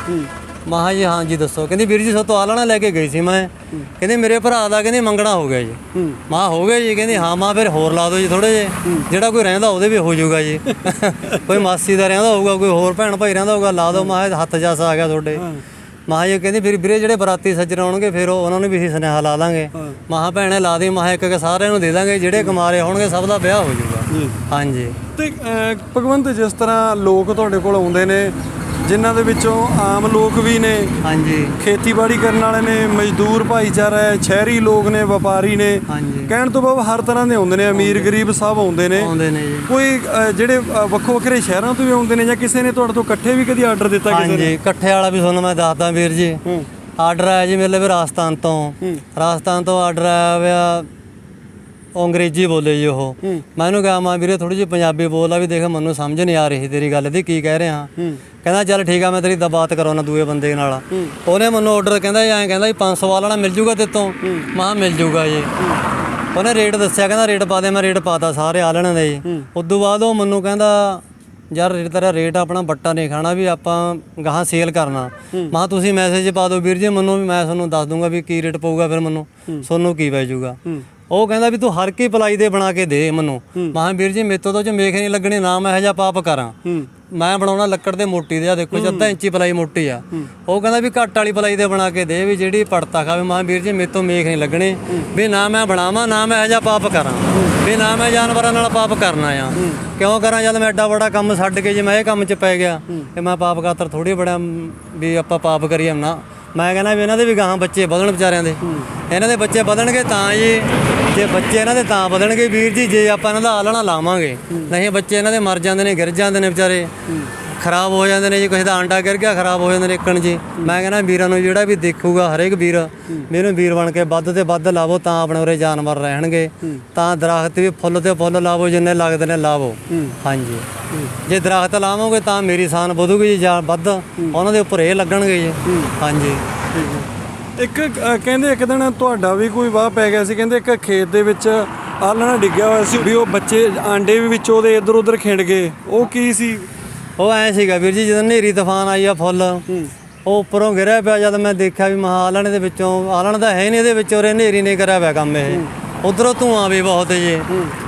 ਮਹਾ ਜੀ ਹਾਂਜੀ ਦੱਸੋ। ਕਹਿੰਦੀ ਵੀਰ ਜੀ ਸੋ ਤੋਂ ਆਲਣਾ ਲੈ ਕੇ ਗਈ ਸੀ ਮੈਂ। ਕਹਿੰਦੀ ਮੇਰੇ ਭਰਾ ਦਾ ਕਹਿੰਦੀ ਮੰਗਣਾ ਹੋ ਗਿਆ ਜੀ। ਮਾਂ ਹੋ ਗਿਆ ਜੀ। ਕਹਿੰਦੀ ਹਾਂ ਮਾਂ ਫਿਰ ਹੋਰ ਲਾ ਦਿਓ ਜੀ ਥੋੜੇ ਜੇ ਜਿਹੜਾ ਕੋਈ ਰਹਿੰਦਾ ਉਹਦੇ ਵੀ ਹੋ ਜਾਊਗਾ ਜੀ। ਕੋਈ ਮਾਸੀ ਦਾ ਰਹਿੰਦਾ ਹੋਊਗਾ ਕੋਈ ਹੋਰ ਭੈਣ ਭਾਈ ਰਹਿੰਦਾ ਹੋਊਗਾ ਲਾ ਦਿਓ। ਮਾਂ ਹੱਥ ਜਾਸ ਆ ਗਿਆ ਤੁਹਾਡੇ। ਮਾਂ ਜੀ ਕਹਿੰਦੀ ਫਿਰ ਵੀਰੇ ਜਿਹੜੇ ਬਰਾਤੀ ਸੱਜਣ ਆਉਣਗੇ ਫਿਰ ਉਹ ਉਹਨਾਂ ਨੂੰ ਵੀ ਅਸੀਂ ਸੁਨੇਹਾ ਲਾ ਦਾਂਗੇ ਮਾਂ ਭੈਣੇ ਲਾ ਦੇ ਮਾਂ ਇੱਕ ਇੱਕ ਸਾਰਿਆਂ ਨੂੰ ਦੇ ਦਾਂਗੇ ਜਿਹੜੇ ਕੁਮਾਰੇ ਹੋਣਗੇ ਸਭ ਦਾ ਵਿਆਹ ਹੋ ਜਾਊਗਾ। ਹਾਂਜੀ। ਤੇ ਭਗਵੰਤ ਜਿਸ ਤਰ੍ਹਾਂ ਲੋਕ ਤੁਹਾਡੇ ਕੋਲ ਆਉਂਦੇ ਨੇ ਜਿਨ੍ਹਾਂ ਦੇ ਵਿੱਚੋਂ ਆਮ ਲੋਕ ਵੀ ਨੇ। ਹਾਂਜੀ। ਖੇਤੀਬਾੜੀ ਕਰਨ ਵਾਲੇ ਨੇ ਮਜ਼ਦੂਰ ਭਾਈਚਾਰਾ ਹੈ ਸ਼ਹਿਰੀ ਲੋਕ ਨੇ ਵਪਾਰੀ ਨੇ। ਹਾਂਜੀ। ਕਹਿਣ ਤੋਂ ਬਾਅਦ ਹਰ ਤਰ੍ਹਾਂ ਦੇ ਆਉਂਦੇ ਨੇ ਅਮੀਰ ਗਰੀਬ ਸਭ ਆਉਂਦੇ ਨੇ। ਆਉਂਦੇ ਨੇ ਜੀ। ਕੋਈ ਜਿਹੜੇ ਵੱਖੋ ਵੱਖਰੇ ਸ਼ਹਿਰਾਂ ਤੋਂ ਵੀ ਆਉਂਦੇ ਨੇ ਜਾਂ ਕਿਸੇ ਨੇ ਤੁਹਾਡੇ ਤੋਂ ਇਕੱਠੇ ਵੀ ਕਦੀ ਆਰਡਰ ਦਿੱਤਾ ਕਿਸੇ ਨੇ? ਹਾਂਜੀ ਇਕੱਠੇ ਵਾਲਾ ਵੀ ਤੁਹਾਨੂੰ ਮੈਂ ਦੱਸਦਾ ਵੀਰ ਜੀ। ਆਰਡਰ ਆਇਆ ਜੀ ਮੇਰੇ ਲਈ ਵੀ ਰਾਜਸਥਾਨ ਤੋਂ। ਰਾਜਸਥਾਨ ਤੋਂ ਆਰਡਰ ਆਇਆ ਹੋਇਆ ਉਹ ਅੰਗਰੇਜ਼ੀ ਬੋਲੇ ਜੀ ਉਹ। ਮੈਂ ਉਹਨੂੰ ਕਿਹਾ ਮਾਂ ਵੀਰੇ ਥੋੜੀ ਜਿਹੀ ਪੰਜਾਬੀ ਬੋਲ ਆ ਵੀ ਦੇਖ ਮੈਨੂੰ ਸਮਝ ਨਹੀਂ ਆ ਰਹੀ ਤੇਰੀ ਗੱਲ ਦੀ ਕੀ ਕਹਿ ਰਿਹਾ। ਕਹਿੰਦਾ ਚੱਲ ਠੀਕ ਆ ਮੈਂ ਤੇਰੀ ਤਾਂ ਬਾਤ ਕਰਾਉਣਾ ਦੂਏ ਬੰਦੇ ਨਾਲ। ਉਹਨੇ ਮੈਨੂੰ ਆਰਡਰ ਕਹਿੰਦਾ ਐਂ ਕਹਿੰਦਾ ਜੀ 500 ਵਾਲਾ ਮਿਲ ਜੂਗਾ ਤੇ। ਤੋਂ ਮਾਂ ਮਿਲ ਜੂਗਾ ਜੀ। ਉਹਨੇ ਰੇਟ ਦੱਸਿਆ ਕਹਿੰਦਾ ਰੇਟ ਪਾ ਦੇ ਮੈਂ ਰੇਟ ਪਾਤਾ ਸਾਰੇ ਆਲਣ ਦੇ ਜੀ। ਉਦੋਂ ਬਾਅਦ ਉਹ ਮੈਨੂੰ ਕਹਿੰਦਾ ਯਾਰ ਤੇਰਾ ਰੇਟ ਆਪਣਾ ਬੱਟਾ ਨਹੀਂ ਖਾਣਾ ਵੀ ਆਪਾਂ ਗਾਹਾਂ ਸੇਲ ਕਰਨਾ। ਮਾਂ ਤੁਸੀਂ ਮੈਸੇਜ ਪਾ ਦਿਓ ਵੀਰ ਜੀ ਮੈਨੂੰ ਵੀ ਮੈਂ ਤੁਹਾਨੂੰ ਦੱਸ ਦੂੰਗਾ ਵੀ ਕੀ ਰੇਟ ਪਊਗਾ ਫਿਰ ਮੈਨੂੰ। ਤੁਹਾਨੂੰ ਕੀ ਪੈ ਜਾਊਗਾ ਉਹ ਕਹਿੰਦਾ ਵੀ ਤੂੰ ਹਰ ਕੀ ਪਲਾਈ ਦੇ ਬਣਾ ਕੇ ਦੇ ਮੈਨੂੰ। ਮਾਂ ਵੀਰ ਜੀ ਮੇਤੋਂ ਤਾਂ ਜੋ ਮੇਖ ਨਹੀਂ ਲੱਗਣੀ ਨਾ ਮੈਂ ਇਹ ਜਿਹਾ ਪਾਪ ਕਰਾਂ। ਮੈਂ ਬਣਾਉਣਾ ਲੱਕੜ ਦੇ ਮੋਟੀ ਦੇ ਆ ਦੇਖੋ ਜੀ ਅੱਧਾ ਇੰਚੀ ਪਲਾਈ ਮੋਟੀ ਆ। ਉਹ ਕਹਿੰਦਾ ਵੀ ਘੱਟ ਵਾਲੀ ਪਲਾਈ ਦੇ ਬਣਾ ਕੇ ਦੇ ਵੀ ਜਿਹੜੀ ਪੜਤਾ ਖਾਵੇ। ਮਾਂ ਵੀਰ ਜੀ ਮੇਤੋਂ ਮੇਖ ਨਹੀਂ ਲੱਗਣੀ। ਵੀ ਨਾ ਮੈਂ ਬਣਾਵਾਂ ਨਾ ਮੈਂ ਇਹ ਜਿਹਾ ਪਾਪ ਕਰਾਂ। ਵੀ ਨਾ ਮੈਂ ਜਾਨਵਰਾਂ ਨਾਲ ਪਾਪ ਕਰਨਾ ਆ। ਕਿਉਂ ਕਰਾਂ? ਜਦ ਮੈਂ ਐਡਾ ਵੱਡਾ ਕੰਮ ਛੱਡ ਕੇ ਜੇ ਮੈਂ ਇਹ ਕੰਮ 'ਚ ਪੈ ਗਿਆ ਤੇ ਮੈਂ ਪਾਪ ਖਾਤਰ ਥੋੜੀ ਬੜਾ ਵੀ ਆਪਾਂ ਪਾਪ ਕਰੀਏ ਨਾ। ਮੈਂ ਕਹਿੰਦਾ ਵੀ ਇਹਨਾਂ ਦੇ ਵੀ ਗਾਹਾਂ ਬੱਚੇ ਵਧਣ ਵਿਚਾਰਿਆਂ ਦੇ। ਇਹਨਾਂ ਦੇ ਬੱਚੇ ਵਧਣਗੇ ਤਾਂ ਜੀ ਜੇ ਬੱਚੇ ਇਹਨਾਂ ਦੇ ਤਾਂ ਵਧਣਗੇ ਵੀਰ ਜੀ ਜੇ ਆਪਾਂ ਇਹਨਾਂ ਦਾ ਆਲਣਾ ਲਾਵਾਂਗੇ ਨਹੀਂ ਬੱਚੇ ਇਹਨਾਂ ਦੇ ਮਰ ਜਾਂਦੇ ਨੇ ਗਿਰ ਜਾਂਦੇ ਨੇ ਵਿਚਾਰੇ। ਖਰਾਬ ਹੋ ਜਾਂਦੇ ਨੇ ਜੀ, ਕਿਸੇ ਦਾ ਆਂਡਾ ਗਿਰ ਗਿਆ, ਖਰਾਬ ਹੋ ਜਾਂਦੇ ਨੇ ਇੱਕਣ ਜੀ। ਮੈਂ ਕਹਿੰਦਾ ਵੀਰਾਂ ਨੂੰ ਜਿਹੜਾ ਵੀ ਦੇਖੂਗਾ ਹਰੇਕ ਵੀਰ, ਮੈਨੂੰ ਵੀਰ ਬਣ ਕੇ ਵੱਧ ਤੇ ਵੱਧ ਲਾਵੋ, ਤਾਂ ਆਪਣੇ ਉਰੇ ਜਾਨਵਰ ਰਹਿਣਗੇ। ਤਾਂ ਦਰਖਤ ਵੀ ਫੁੱਲ ਤੇ ਫੁੱਲ ਲਾਵੋ, ਜਿੰਨੇ ਲੱਗਦੇ ਨੇ ਲਾਵੋ। ਹਾਂਜੀ। ਜੇ ਦਰਖਤ ਲਾਵੋਗੇ ਤਾਂ ਮੇਰੀ ਸਾਨ ਵਧੂਗੀ ਜੀ, ਜਾਂ ਵੱਧ। ਉਹਨਾਂ ਦੇ ਉੱਪਰ ਇਹ ਲੱਗਣਗੇ ਜੀ। ਹਾਂਜੀ। ਇੱਕ ਕਹਿੰਦੇ ਇੱਕ ਦਿਨ ਤੁਹਾਡਾ ਵੀ ਕੋਈ ਵਾਹ ਪੈ ਗਿਆ ਸੀ, ਕਹਿੰਦੇ ਇੱਕ ਖੇਤ ਦੇ ਵਿੱਚ ਆਲਣਾ ਡਿੱਗਿਆ ਹੋਇਆ ਸੀ, ਵੀ ਉਹ ਬੱਚੇ ਆਂਡੇ ਵੀ ਵਿੱਚ ਉਹਦੇ ਇੱਧਰ ਉੱਧਰ ਖਿੰਡ ਗਏ। ਉਹ ਕੀ ਸੀ? ਉਹ ਐ ਸੀਗਾ ਵੀਰ ਜੀ ਜਦੋਂ ਹਨੇਰੀ ਤੂਫਾਨ ਆਈ ਆ ਫੁੱਲ ਉਹ ਉੱਪਰੋਂ ਗਿਰਿਆ ਪਿਆ ਜਦ ਮੈਂ ਦੇਖਿਆ ਵੀ ਮਹਾ ਆਲਣ ਦੇ ਵਿੱਚੋਂ ਆਲਣ ਦਾ ਹੈ ਨਹੀਂ ਇਹਦੇ ਵਿੱਚ ਉਰੇ ਹਨੇਰੀ ਨੇ ਕਰਿਆ ਪਿਆ ਕੰਮ ਇਹ। ਉਧਰੋਂ ਧੂਆਂ ਵੀ ਬਹੁਤ ਜੀ।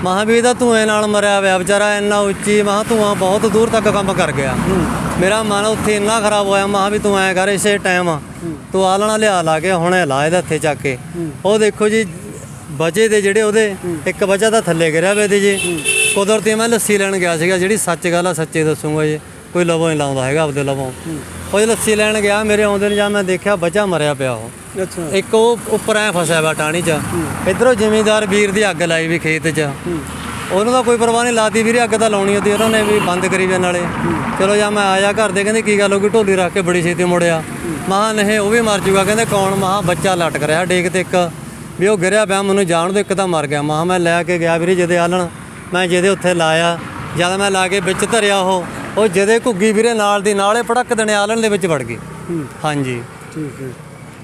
ਮਹਾ ਵੀ ਇਹਦਾ ਧੂਏ ਨਾਲ ਮਰਿਆ ਪਿਆ ਵਿਚਾਰਾ ਇੰਨਾ ਉੱਚੀ ਮਹਾ ਧੂਆਂ ਬਹੁਤ ਦੂਰ ਤੱਕ ਕੰਮ ਕਰ ਗਿਆ। ਮੇਰਾ ਮਨ ਉੱਥੇ ਇੰਨਾ ਖਰਾਬ ਹੋਇਆ ਮਹਾ ਵੀ ਤੂੰ ਐ ਕਰ ਇਸੇ ਟਾਈਮ ਤੂੰ ਆਲਣਾ ਲਿਆ ਲਾ ਕੇ ਹੁਣੇ ਲਾ ਇਹਦੇ ਹੱਥੇ ਚੱਕ ਕੇ। ਉਹ ਦੇਖੋ ਜੀ ਬਚੇ ਦੇ ਜਿਹੜੇ ਉਹਦੇ ਇੱਕ ਬਚਾ ਤਾਂ ਥੱਲੇ ਗਿਰਿਆ ਵੇ ਤੇ ਜੀ। ਕੁਦਰਤੀ ਮੈਂ ਲੱਸੀ ਲੈਣ ਗਿਆ ਸੀਗਾ ਜਿਹੜੀ ਸੱਚ ਗੱਲ ਆ ਸੱਚੇ ਦੱਸੂਗਾ ਜੀ। ਕੋਈ ਲਵੋਂ ਨਹੀਂ ਲਾਉਂਦਾ ਹੈਗਾ ਆਪਦੇ ਲਵੋਂ। ਉਹ ਜਦੋਂ ਲੱਸੀ ਲੈਣ ਗਿਆ ਮੇਰੇ ਆਉਂਦੇ ਨੂੰ ਜਾਂ ਮੈਂ ਦੇਖਿਆ ਬੱਚਾ ਮਰਿਆ ਪਿਆ ਉਹ। ਅੱਛਾ। ਇੱਕ ਉਹ ਉੱਪਰ ਐ ਫਸਿਆ ਵਾ ਟਾਣੀ 'ਚ। ਇਧਰੋਂ ਜ਼ਿਮੀਂਦਾਰ ਵੀਰ ਦੀ ਅੱਗ ਲਾਈ ਵੀ ਖੇਤ 'ਚ। ਉਹਨੂੰ ਤਾਂ ਕੋਈ ਪਰਵਾਹ ਨਹੀਂ ਲਾਤੀ ਵੀਰੇ ਅੱਗ ਤਾਂ ਲਾਉਣੀ ਹੁੰਦੀ ਉਹਨਾਂ ਨੇ ਵੀ ਬੰਦ ਕਰੀ ਵੀ ਨਾਲੇ। ਚਲੋ ਜਾਂ ਮੈਂ ਆਇਆ ਘਰ ਦੇ ਕਹਿੰਦੇ ਕੀ ਗੱਲ ਹੋ ਗਈ ਢੋਲੀ ਰੱਖ ਕੇ ਬੜੀ ਛੇਤੀ ਮੁੜਿਆ। ਮਹਾ ਨਹੀਂ ਉਹ ਵੀ ਮਰ ਜੂਗਾ ਕਹਿੰਦੇ ਕੌਣ? ਮਹਾ ਬੱਚਾ ਲਟਕ ਰਿਹਾ ਡੇਕ ਤੇ ਇੱਕ। ਵੀ ਉਹ ਗਿਰਿਆ ਪਿਆ ਮੈਨੂੰ ਜਾਣ ਦੋ ਇੱਕ ਤਾਂ ਮਰ ਗਿਆ। ਮਹਾ ਮੈਂ ਲੈ ਕੇ ਗਿਆ ਵੀਰੇ ਜਦੇ ਆਲਣ। ਮੈਂ ਜਿਹਦੇ ਉੱਥੇ ਲਾਇਆ ਜਦ ਮੈਂ ਲਾ ਕੇ ਵਿੱਚ ਧਰਿਆ ਉਹ ਉਹ ਜਦੇ ਘੁੱਗੀ ਵੀਰੇ ਨਾਲ ਦੀ ਨਾਲੇ ਪੜਕ ਦੇਣੇ ਆਲਣ ਦੇ ਵਿੱਚ ਵੜ ਗਈ ਹਾਂਜੀ। ਠੀਕ ਹੈ।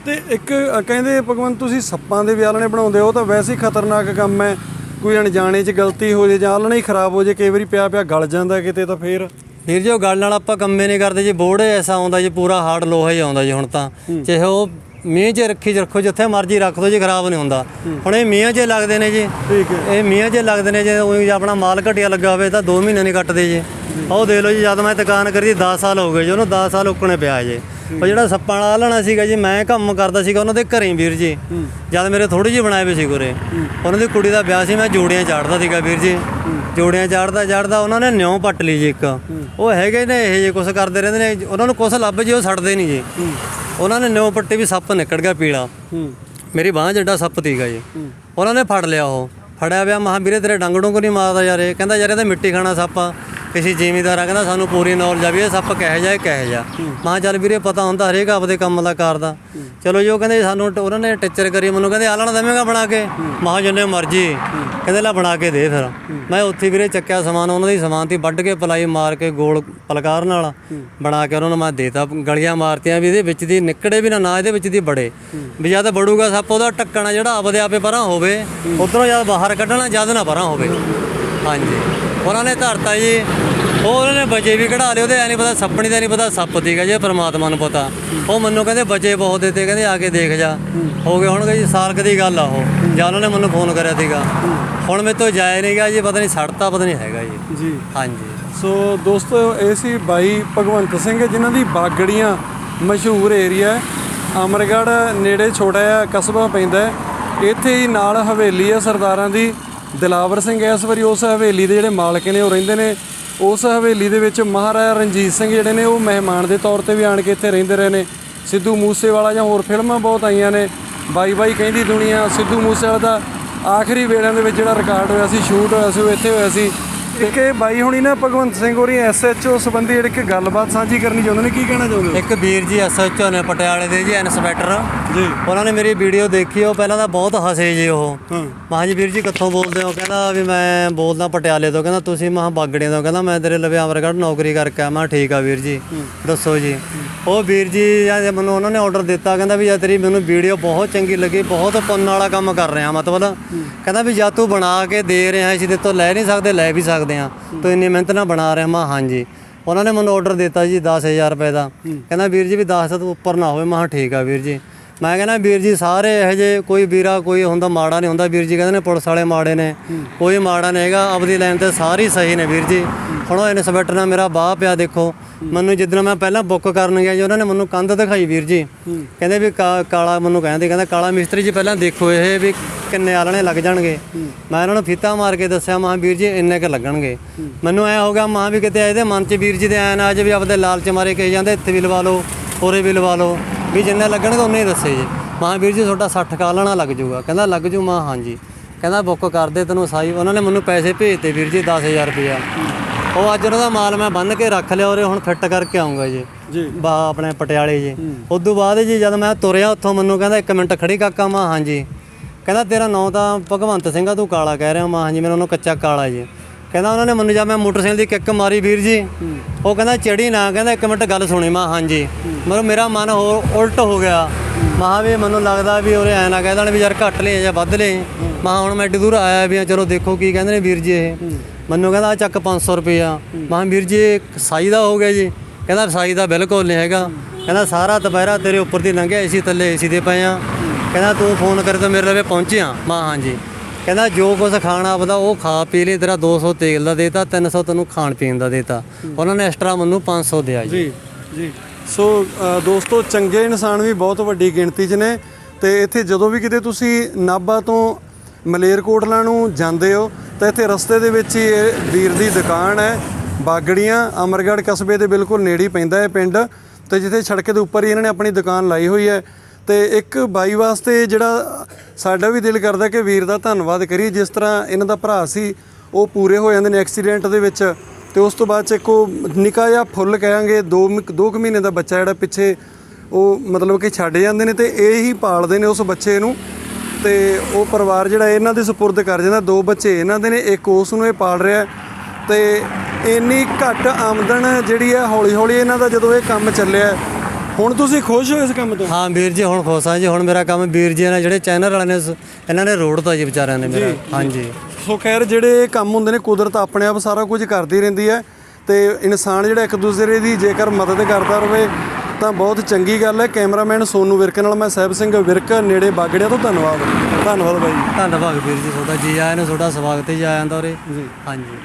ਤੇ ਇੱਕ ਕਹਿੰਦੇ ਭਗਵੰਤ ਤੁਸੀਂ ਸੱਪਾਂ ਦੇ ਵਿਆਲਣੇ ਬਣਾਉਂਦੇ ਹੋ ਉਹ ਤਾਂ ਵੈਸੇ ਹੀ ਖਤਰਨਾਕ ਕੰਮ ਹੈ। ਕੋਈ ਅਣਜਾਣੇ 'ਚ ਗਲਤੀ ਹੋ ਜੇ ਜਾਂ ਆਲਣਾ ਹੀ ਖਰਾਬ ਹੋ ਜੇ ਕਈ ਵਾਰੀ ਪਿਆ ਪਿਆ ਗਲ ਜਾਂਦਾ ਕਿਤੇ ਤਾਂ ਫੇਰ। ਵੀਰ ਜੀ ਉਹ ਗੱਲ ਨਾਲ ਆਪਾਂ ਕੰਮੇ ਨਹੀਂ ਕਰਦੇ ਜੀ ਬੋਰਡ ਐਸਾ ਆਉਂਦਾ ਜੀ ਪੂਰਾ ਹਾਰਡ ਲੋਹਾ ਹੀ ਆਉਂਦਾ ਜੀ ਹੁਣ ਤਾਂ। ਚਾਹੇ ਉਹ ਮੀਂਹ 'ਚ ਰੱਖੀ 'ਚ ਰੱਖੋ ਜਿੱਥੇ ਮਰਜ਼ੀ ਰੱਖ ਦੋ ਜੀ ਖਰਾਬ ਨਹੀਂ ਹੁੰਦਾ। ਹੁਣ ਇਹ ਮੀਂਹ 'ਚ ਲੱਗਦੇ ਨੇ ਜੀ ਠੀਕ ਹੈ। ਇਹ ਮੀਂਹ 'ਚ ਲੱਗਦੇ ਨੇ ਜੇ ਉਹੀ ਆਪਣਾ ਮਾਲ ਘਟਿਆ ਲੱਗਾ ਹੋਵੇ ਤਾਂ 2 ਮਹੀਨੇ ਨਹੀਂ ਕੱਟਦੇ ਜੀ। ਉਹ ਦੇਖ ਲਓ ਜੀ ਜਦ ਮੈਂ ਦੁਕਾਨ ਕਰੀ 10 ਸਾਲ ਹੋ ਗਏ ਜੀ ਉਹਨੂੰ 10 ਸਾਲ ਉੱਕਣੇ ਪਿਆ ਜੀ। ਉਹ ਜਿਹੜਾ ਸੱਪਾਂ ਵਾਲਾ ਆਲਣਾ ਸੀਗਾ ਜੀ ਮੈਂ ਕੰਮ ਕਰਦਾ ਸੀਗਾ ਉਹਨਾਂ ਦੇ ਘਰੇ ਵੀਰ ਜੀ। ਜਦ ਮੇਰੇ ਥੋੜੀ ਜਿਹੀ ਬਣਾਏ ਵੇ ਸੀ ਗੁਰੇ ਉਹਨਾਂ ਦੀ ਕੁੜੀ ਦਾ ਵਿਆਹ ਸੀ ਮੈਂ ਜੋੜੀਆਂ ਚਾੜਦਾ ਸੀਗਾ ਵੀਰ ਜੀ। ਜੋੜੀਆਂ ਚਾੜਦਾ ਚਾੜਦਾ ਉਹਨਾਂ ਨੇ ਨਿਉ ਪੱਟ ਲਈ ਜੀ ਇੱਕ। ਉਹ ਹੈਗੇ ਨੇ ਇਹ ਜੇ ਕੁਛ ਕਰਦੇ ਰਹਿੰਦੇ ਨੇ ਉਹਨਾਂ ਨੂੰ ਕੁਛ ਲੱਭ ਜੇ ਉਹ ਛੱਡਦੇ ਨਹੀਂ ਜੀ। ਉਹਨਾਂ ਨੇ ਨਿਉ ਪੱਟੀ ਵੀ ਸੱਪ ਨਿਕਲ ਗਿਆ ਪੀਲਾ। ਹੂੰ। ਮੇਰੀ ਬਾਂਹ ਜਿੱਡਾ ਸੱਪ ਤੀਗਾ ਜੀ। ਉਹਨਾਂ ਨੇ ਫੜ ਲਿਆ ਉਹ। ਫੜਿਆ ਪਿਆ ਮਹਾਂ ਵੀਰੇ ਤੇਰੇ ਡੰਗ ਡੁੰਗ ਨਹੀਂ ਮਾਰਦਾ ਯਾਰ ਇਹ। ਕਹਿੰਦਾ ਯਾਰ ਇਹ ਤਾਂ ਮਿੱਟੀ ਖਾਣਾ ਸੱਪ ਆ। ਕਿਸੇ ਜ਼ਿਮੀਂਦਾਰ ਆ ਕਹਿੰਦਾ ਸਾਨੂੰ ਪੂਰੀ ਨੌਲੇਜ ਆ ਵੀ ਇਹ ਸੱਪ ਕਿਹੋ ਜਿਹਾ ਇਹ ਕਿਹੋ ਜਿਹਾ। ਮਹਾਂ ਚੱਲ ਵੀਰੇ ਪਤਾ ਹੁੰਦਾ ਹਰੇਕ ਆਪਦੇ ਕੰਮ ਦਾ ਕਰਦਾ ਚਲੋ ਜੀ ਉਹ ਕਹਿੰਦੇ ਸਾਨੂੰ ਉਹਨਾਂ ਨੇ ਟੀਚਰ ਕਰੀ ਮੈਨੂੰ ਕਹਿੰਦੇ ਆਲਣਾ ਦੇਵੇਂਗਾ ਬਣਾ ਕੇ। ਮਹਾਂ ਜਿੰਨੇ ਮਰਜ਼ੀ ਕਹਿੰਦੇ ਲੈ ਬਣਾ ਕੇ ਦੇ ਫਿਰ। ਮੈਂ ਉੱਥੇ ਵੀਰੇ ਚੱਕਿਆ ਸਮਾਨ ਉਹਨਾਂ ਦੀ ਸਮਾਨ ਤੀ ਵੱਢ ਕੇ ਪਲਾਈ ਮਾਰ ਕੇ ਗੋਲ ਪਲਕਾਰ ਨਾਲ। ਬਣਾ ਕੇ ਉਹਨਾਂ ਨੂੰ ਮੈਂ ਦੇਤਾ ਗਲੀਆਂ ਮਾਰਤੀਆਂ ਵੀ ਇਹਦੇ ਵਿੱਚ ਦੀ ਨਿਕੜੇ ਵੀ ਨਾ ਨਾ ਇਹਦੇ ਵਿੱਚ ਦੀ ਬੜੇ। ਵੀ ਜਦ ਬੜੂਗਾ ਸੱਪ ਉਹਦਾ ਟੱਕਣਾ ਜਿਹੜਾ ਆਪਦੇ ਆਪੇ ਪਰਾਂ ਹੋਵੇ ਉਧਰੋਂ ਜਦ ਬਾਹਰ ਕੱਢਣਾ ਜਦ ਨਾ ਪਰਾਂ ਹੋਵੇ। ਹਾਂਜੀ। ਉਹਨਾਂ ਨੇ ਧਰਤਾ ਜੀ। ਉਹ ਉਹਨਾਂ ਨੇ ਬਚੇ ਵੀ ਕਢਾ ਲਏ ਉਹਦੇ ਐ ਨਹੀਂ ਪਤਾ ਸੱਪਣੀ ਦਾ ਨਹੀਂ ਪਤਾ ਸੱਪ ਤੀਗਾ ਜੀ ਪ੍ਰਮਾਤਮਾ ਨੂੰ ਪਤਾ। ਉਹ ਮੈਨੂੰ ਕਹਿੰਦੇ ਬਚੇ ਬਹੁਤ ਦਿੱਤੇ ਕਹਿੰਦੇ ਆ ਕੇ ਦੇਖ ਜਾ। ਹੋ ਗਏ ਹੁਣ ਜੀ ਸਾਲ ਦੀ ਗੱਲ ਆ ਉਹ। ਜਾਂ ਉਹਨਾਂ ਨੇ ਮੈਨੂੰ ਫੋਨ ਕਰਿਆ ਸੀਗਾ। ਹੁਣ ਮੇਰੇ ਤੋਂ ਜਾਇਆ ਨਹੀਂ ਗਿਆ ਜੀ ਪਤਾ ਨਹੀਂ ਸੜਤਾ ਪਤਾ ਨਹੀਂ ਹੈਗਾ ਜੀ। ਜੀ। ਹਾਂਜੀ। ਸੋ ਦੋਸਤੋ ਇਹ ਸੀ ਬਾਈ ਭਗਵੰਤ ਸਿੰਘ ਜਿਨ੍ਹਾਂ ਦੀ ਬਾਗੜੀਆਂ ਮਸ਼ਹੂਰ ਏਰੀਆ ਅਮਰਗੜ੍ਹ ਨੇੜੇ ਛੋਟਾ ਜਿਹਾ ਕਸਬਾ ਪੈਂਦਾ ਹੈ। ਇੱਥੇ ਹੀ ਨਾਲ ਹਵੇਲੀ ਆ ਸਰਦਾਰਾਂ ਦੀ। ਦਿਲਾਵਰ ਸਿੰਘ ਇਸ ਵਾਰੀ ਉਸ ਹਵੇਲੀ ਦੇ ਜਿਹੜੇ ਮਾਲਕ ਨੇ, ਉਹ ਰਹਿੰਦੇ ਨੇ। ਉਸ ਹਵੇਲੀ ਦੇ ਵਿੱਚ ਮਹਾਰਾਜਾ ਰਣਜੀਤ ਸਿੰਘ ਜਿਹੜੇ ਨੇ, ਉਹ ਮਹਿਮਾਨ ਦੇ ਤੌਰ ਤੇ ਵੀ ਆਣ ਕੇ ਇੱਥੇ ਰਹਿੰਦੇ ਰਹੇ ਨੇ। ਸਿੱਧੂ ਮੂਸੇਵਾਲਾ ਜਾਂ ਹੋਰ ਫਿਲਮਾਂ ਬਹੁਤ ਆਈਆਂ ਨੇ। ਬਾਈ ਬਾਈ ਕਹਿੰਦੀ ਦੁਨੀਆ, ਸਿੱਧੂ ਮੂਸੇਵਾਲਾ ਦਾ ਆਖਰੀ ਵੇਲਿਆਂ ਦੇ ਵਿੱਚ ਜਿਹੜਾ ਰਿਕਾਰਡ ਹੋਇਆ ਸੀ, ਸ਼ੂਟ ਹੋਇਆ ਸੀ, ਉਹ ਇੱਥੇ ਹੋਇਆ ਸੀ। ਇੱਕ ਇਹ ਬਾਈ ਹੁਣੀ ਨਾ ਭਗਵੰਤ ਸਿੰਘ ਹੋਰੀ ਐਸਐਚਓ ਸੰਬੰਧੀ ਜਿਹੜੀ ਇੱਕ ਗੱਲਬਾਤ ਸਾਂਝੀ ਕਰਨੀ ਚਾਹੁੰਦੇ ਨੇ ਕੀ ਕਹਿਣਾ ਚਾਹੁੰਦੇ ਇੱਕ ਵੀਰ ਜੀ ਐਸਐਚਓ ਨੇ ਪਟਿਆਲੇ ਦੇ ਜੀ ਇਨਸਪੈਕਟਰ ਜੀ। ਉਹਨਾਂ ਨੇ ਮੇਰੀ ਵੀਡੀਓ ਦੇਖੀ ਉਹ ਪਹਿਲਾਂ ਤਾਂ ਬਹੁਤ ਹੱਸੇ ਜੀ ਉਹ। ਮਹਾਂ ਜੀ ਵੀਰ ਜੀ ਕਿੱਥੋਂ ਬੋਲਦੇ ਹੋ? ਕਹਿੰਦਾ ਵੀ ਮੈਂ ਬੋਲਦਾ ਪਟਿਆਲੇ ਤੋਂ। ਕਹਿੰਦਾ ਤੁਸੀਂ ਮਹਾਂ ਬਾਗੜੀਆਂ ਤੋਂ। ਕਹਿੰਦਾ ਮੈਂ ਤੇਰੇ ਲਵੇ ਅਮਰਗੜ੍ਹ ਨੌਕਰੀ ਕਰਕੇ ਆ ਮੈਂ ਠੀਕ ਆ ਵੀਰ ਜੀ ਦੱਸੋ ਜੀ। ਉਹ ਵੀਰ ਜੀ ਮੈਨੂੰ ਉਹਨਾਂ ਨੇ ਆਰਡਰ ਦਿੱਤਾ ਕਹਿੰਦਾ ਵੀ ਜਦ ਤੇਰੀ ਮੈਨੂੰ ਵੀਡੀਓ ਬਹੁਤ ਚੰਗੀ ਲੱਗੀ ਬਹੁਤ ਪੁੰਨ ਵਾਲਾ ਕੰਮ ਕਰ ਰਿਹਾ ਮਤਲਬ। ਕਹਿੰਦਾ ਵੀ ਜਦ ਤੂੰ ਬਣਾ ਕੇ ਦੇ ਰਿਹਾ ਸੀ ਤੇ ਤੋਂ ਲੈ ਨਹੀਂ ਸਕਦੇ ਲੈ ਵੀ ਸਕਦੇ। ਆ ਤੂੰ ਇੰਨੀ ਮਿਹਨਤ ਨਾਲ ਬਣਾ ਰਿਹਾ ਮੈਂ ਹਾਂਜੀ। ਉਹਨਾਂ ਨੇ ਮੈਨੂੰ ਆਰਡਰ ਦਿੱਤਾ ਜੀ 10000 ਰੁਪਏ ਦਾ। ਕਹਿੰਦਾ ਵੀਰ ਜੀ ਵੀ 10 ਤੋਂ ਉੱਪਰ ਨਾ ਹੋਵੇ। ਮੈਂ ਠੀਕ ਆ ਵੀਰ ਜੀ। ਮੈਂ ਕਹਿੰਦਾ ਵੀਰ ਜੀ ਸਾਰੇ ਇਹੋ ਜਿਹੇ ਕੋਈ ਵੀਰਾ ਕੋਈ ਹੁੰਦਾ ਮਾੜਾ ਨਹੀਂ ਹੁੰਦਾ ਵੀਰ ਜੀ ਕਹਿੰਦੇ ਨੇ ਪੁਲਿਸ ਵਾਲੇ ਮਾੜੇ ਨੇ ਕੋਈ ਮਾੜਾ ਨਹੀਂ ਹੈਗਾ ਆਪਦੀ ਲਾਈਨ ਤੇ ਸਾਰੇ ਸਹੀ ਨੇ ਵੀਰ ਜੀ। ਹੁਣ ਉਹ ਇਨਸਪੈਕਟਰ ਨਾਲ ਮੇਰਾ ਬਾਹ ਪਿਆ ਦੇਖੋ। ਮੈਨੂੰ ਜਿੱਦਣ ਮੈਂ ਪਹਿਲਾਂ ਬੁੱਕ ਕਰਨ ਗਿਆ ਜੀ ਉਹਨਾਂ ਨੇ ਮੈਨੂੰ ਕੰਧ ਦਿਖਾਈ ਵੀਰ ਜੀ। ਕਹਿੰਦੇ ਵੀ ਕਾਲਾ ਮੈਨੂੰ ਕਹਿੰਦੇ ਕਹਿੰਦਾ ਕਾਲਾ ਮਿਸਤਰੀ ਜੀ ਪਹਿਲਾਂ ਦੇਖੋ ਇਹ ਵੀ ਕਿੰਨੇ ਆਲਣੇ ਲੱਗ ਜਾਣਗੇ। ਮੈਂ ਇਹਨਾਂ ਨੂੰ ਫੀਤਾ ਮਾਰ ਕੇ ਦੱਸਿਆ ਮਾਂ ਵੀਰ ਜੀ ਇੰਨੇ ਕ ਲੱਗਣਗੇ। ਮੈਨੂੰ ਐ ਹੋ ਗਿਆ ਮਾਂ ਵੀ ਕਿਤੇ ਇਹਦੇ ਮਨ 'ਚ ਵੀਰ ਜੀ ਦੇ ਐ ਨਾ ਜੇ ਵੀ ਆਪਦੇ ਲਾਲਚ ਮਾਰੇ ਕਹੀ ਜਾਂਦੇ ਇੱਥੇ ਵੀ ਲਵਾ ਲਓ ਹੋਰੇ ਵੀ ਲਵਾ ਲਓ। ਵੀ ਜਿੰਨੇ ਲੱਗਣਗੇ ਉਹਨੇ ਹੀ ਦੱਸੇ ਜੀ। ਮਾਂ ਵੀਰ ਜੀ ਤੁਹਾਡਾ 60 ਕਾਲਣਾ ਲੱਗ ਜਾਊਗਾ। ਕਹਿੰਦਾ ਲੱਗ ਜੂ ਮਾਂ ਹਾਂਜੀ। ਕਹਿੰਦਾ ਬੁੱਕ ਕਰ ਦੇ ਤੈਨੂੰ ਸਾਈ। ਉਹਨਾਂ ਨੇ ਮੈਨੂੰ ਪੈਸੇ ਭੇਜਤੇ ਵੀਰ ਜੀ 10000 ਰੁਪਇਆ। ਉਹ ਅੱਜ ਉਹਨਾਂ ਦਾ ਮਾਲ ਮੈਂ ਬੰਨ ਕੇ ਰੱਖ ਲਿਆ ਔਰੇ ਹੁਣ ਫਿੱਟ ਕਰਕੇ ਆਉਂਗਾ ਜੀ। ਜੀ। ਬਾ ਆਪਣੇ ਪਟਿਆਲੇ ਜੀ। ਉਦੋਂ ਬਾਅਦ ਜੀ ਜਦ ਮੈਂ ਤੁਰਿਆ ਉੱਥੋਂ ਮੈਨੂੰ ਕਹਿੰਦਾ ਇੱਕ ਮਿੰਟ ਖੜੀ ਕਾਕਾ ਮਾਂ ਹਾਂਜੀ। ਕਹਿੰਦਾ ਤੇਰਾ ਨਾਂ ਤਾਂ ਭਗਵੰਤ ਸਿੰਘ ਆ ਤੂੰ ਕਾਲਾ ਕਹਿ ਰਿਹਾ ਮਾਂ ਹਾਂਜੀ ਮੇਰਾ ਉਹਨੂੰ ਕੱਚਾ ਕਾਲਾ ਜੀ। ਕਹਿੰਦਾ ਉਹਨਾਂ ਨੇ ਮੈਨੂੰ ਜਦ ਮੈਂ ਮੋਟਰਸਾਈਕਲ ਦੀ ਕਿੱਕ ਮਾਰੀ ਵੀਰ ਜੀ ਉਹ ਕਹਿੰਦਾ ਚੜੀ ਨਾ ਕਹਿੰਦਾ ਇੱਕ ਮਿੰਟ ਗੱਲ ਸੁਣੀ ਮਾਂ ਹਾਂਜੀ। ਮਤਲਬ ਮੇਰਾ ਮਨ ਹੋਰ ਉਲਟ ਹੋ ਗਿਆ। ਮਾਂ ਵੀ ਮੈਨੂੰ ਲੱਗਦਾ ਵੀ ਉਹਰੇ ਐ ਨਾ ਕਹਿ ਦੇਣ ਵੀ ਯਾਰ ਘੱਟ ਲੈ ਜਾਂ ਵੱਧ ਲੈ ਮਾਂ ਹੁਣ ਮੈਂ ਏਡੀ ਦੂਰ ਆਇਆ ਵੀ ਆ ਚਲੋ ਦੇਖੋ ਕੀ ਕਹਿੰਦੇ ਨੇ ਵੀਰ ਜੀ ਇਹ। ਮੈਨੂੰ ਕਹਿੰਦਾ ਆਹ ਚੱਕ 500 ਰੁਪਇਆ। ਮਾਂ ਵੀਰ ਜੀ ਸਾਈ ਦਾ ਹੋ ਗਿਆ ਜੀ। ਕਹਿੰਦਾ ਸਾਈ ਦਾ ਬਿਲਕੁਲ ਨਹੀਂ ਹੈਗਾ। ਕਹਿੰਦਾ ਸਾਰਾ ਦੁਪਹਿਰਾ ਤੇਰੇ ਉੱਪਰ ਦੀ ਲੰਘਿਆ ਏਸੀ ਥੱਲੇ ਏਸੀ ਦੇ ਪਏ ਆ। ਕਹਿੰਦਾ ਤੂੰ ਫੋਨ ਕਰ ਤਾਂ ਮੇਰੇ ਲਵੇ ਪਹੁੰਚਿਆ ਮਾਂ ਹਾਂਜੀ। ਕਹਿੰਦਾ ਜੋ ਕੁਝ ਖਾਣਾ ਆਪਦਾ ਉਹ ਖਾ ਪੀ ਲਈ ਤੇਰਾ 200 ਤੇਲ ਦਾ ਦੇਤਾ 300 ਤੈਨੂੰ ਖਾਣ ਪੀਣ ਦਾ ਦੇਤਾ। ਉਹਨਾਂ ਨੇ ਐਕਸਟਰਾ ਮੈਨੂੰ 500 ਦਿਆ ਜੀ। ਜੀ ਜੀ। ਸੋ ਦੋਸਤੋ ਚੰਗੇ ਇਨਸਾਨ ਵੀ ਬਹੁਤ ਵੱਡੀ ਗਿਣਤੀ 'ਚ ਨੇ ਤੇ ਇੱਥੇ ਜਦੋਂ ਵੀ ਕਿਤੇ ਤੁਸੀਂ ਨਾਭਾ ਤੋਂ ਮਲੇਰਕੋਟਲਾ ਨੂੰ ਜਾਂਦੇ ਹੋ ਤਾਂ ਇੱਥੇ ਰਸਤੇ ਦੇ ਵਿੱਚ ਹੀ ਇਹ ਵੀਰ ਦੀ ਦੁਕਾਨ ਹੈ। ਬਾਗੜੀਆਂ ਅਮਰਗੜ੍ਹ ਕਸਬੇ ਦੇ ਬਿਲਕੁਲ ਨੇੜੇ ਪੈਂਦਾ ਹੈ ਪਿੰਡ ਤੇ ਜਿੱਥੇ ਸੜਕ ਦੇ ਉੱਪਰ ਹੀ ਇਹਨਾਂ ਨੇ ਆਪਣੀ ਦੁਕਾਨ ਲਾਈ ਹੋਈ ਹੈ। ਤੇ ਇੱਕ ਬਾਈ ਵਾਸਤੇ ਜਿਹੜਾ ਸਾਡਾ ਵੀ ਦਿਲ ਕਰਦਾ ਕਿ ਵੀਰ ਦਾ ਧੰਨਵਾਦ ਕਰੀਏ, ਜਿਸ ਤਰ੍ਹਾਂ ਇਹਨਾਂ ਦਾ ਭਰਾ ਸੀ, ਉਹ ਪੂਰੇ ਹੋ ਜਾਂਦੇ ਨੇ ਐਕਸੀਡੈਂਟ ਦੇ ਵਿੱਚ। ਤੇ ਉਸ ਤੋਂ ਬਾਅਦ ਚ ਇੱਕ ਉਹ ਨਿੱਕਾ ਜਿਹਾ ਫੁੱਲ ਕਹਾਂਗੇ 2 2 ਮਹੀਨੇ ਦਾ ਬੱਚਾ ਜਿਹੜਾ ਪਿੱਛੇ ਉਹ ਮਤਲਬ ਕਿ ਛੱਡ ਜਾਂਦੇ ਨੇ ਤੇ ਇਹ ਹੀ ਪਾਲਦੇ ਨੇ ਉਸ ਬੱਚੇ ਨੂੰ। ਤੇ ਉਹ ਪਰਿਵਾਰ ਜਿਹੜਾ ਇਹਨਾਂ ਦੇ ਸਪੁਰਦ ਕਰ ਜਾਂਦਾ, ਦੋ ਬੱਚੇ ਇਹਨਾਂ ਦੇ ਨੇ, ਇੱਕ ਉਸ ਨੂੰ ਇਹ ਪਾਲ ਰਿਹਾ। ਤੇ ਇੰਨੀ ਘੱਟ ਆਮਦਨ ਜਿਹੜੀ ਹੈ ਹੌਲੀ ਹੌਲੀ ਇਹਨਾਂ ਦਾ ਜਦੋਂ ਇਹ ਕੰਮ ਚੱਲਿਆ ਹੁਣ ਤੁਸੀਂ ਖੁਸ਼ ਹੋ ਇਸ ਕੰਮ ਤੋਂ? ਹਾਂ ਵੀਰ ਜੀ ਹੁਣ ਖੁਸ਼ ਹਾਂ ਜੀ। ਹੁਣ ਮੇਰਾ ਕੰਮ ਵੀਰ ਜੀ ਨੇ ਜਿਹੜੇ ਚੈਨਲ ਵਾਲੇ ਨੇ ਸ- ਇਹਨਾਂ ਨੇ ਰੋਡ ਤਾਂ ਜੀ ਵਿਚਾਰਿਆਂ ਨੇ ਮੇਰਾ। ਹਾਂਜੀ ਸੋ ਖੈਰ ਜਿਹੜੇ ਕੰਮ ਹੁੰਦੇ ਨੇ ਕੁਦਰਤ ਆਪਣੇ ਆਪ ਸਾਰਾ ਕੁਝ ਕਰਦੀ ਰਹਿੰਦੀ ਹੈ ਤੇ ਇਨਸਾਨ ਜਿਹੜਾ ਇੱਕ ਦੂਸਰੇ ਦੀ ਜੇਕਰ ਮਦਦ ਕਰਦਾ ਰਵੇ ਤਾਂ ਬਹੁਤ ਚੰਗੀ ਗੱਲ ਹੈ। ਕੈਮਰਾਮੈਨ ਸੋਨੂ ਵਿਰਕ ਨਾਲ ਮੈਂ ਸਾਹਿਬ ਸਿੰਘ ਵਿਰਕ ਨੇੜੇ ਬਾਗੜਿਆ ਤੋਂ ਧੰਨਵਾਦ। ਧੰਨਵਾਦ ਬਾਈ ਧੰਨਵਾਦ ਵੀਰ ਜੀ ਤੁਹਾਡਾ। ਜੀ ਆਇਆਂ ਨੂੰ ਤੁਹਾਡਾ ਸਵਾਗਤ ਹੈ ਜੀ ਆਇਆਂ ਦਾ ਉਰੇ। ਹਾਂਜੀ